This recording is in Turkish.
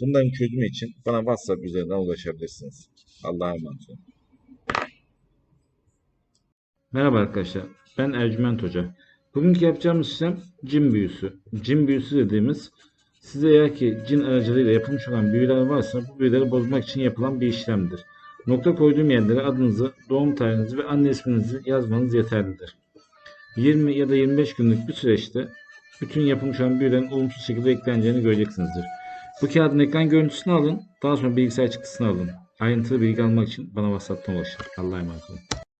Bunların çözümü için bana WhatsApp üzerinden ulaşabilirsiniz. Allah'a emanet olun. Merhaba arkadaşlar, ben Ercüment Hoca. Bugünkü yapacağımız işlem cin büyüsü. Cin büyüsü dediğimiz size eğer ki cin aracılığıyla yapılmış olan büyüler varsa bu büyüleri bozmak için yapılan bir işlemdir. Nokta koyduğum yerlere adınızı, doğum tarihinizi ve anne isminizi yazmanız yeterlidir. 20 ya da 25 günlük bir süreçte bütün yapılmış olan büyülerin olumsuz şekilde ekleneceğini göreceksinizdir. Bu kağıdın ekran görüntüsünü alın, daha sonra bilgisayar çıktısını alın. Ayrıntılı bilgi almak için bana WhatsApp'tan ulaşın. Allah'a emanet olun.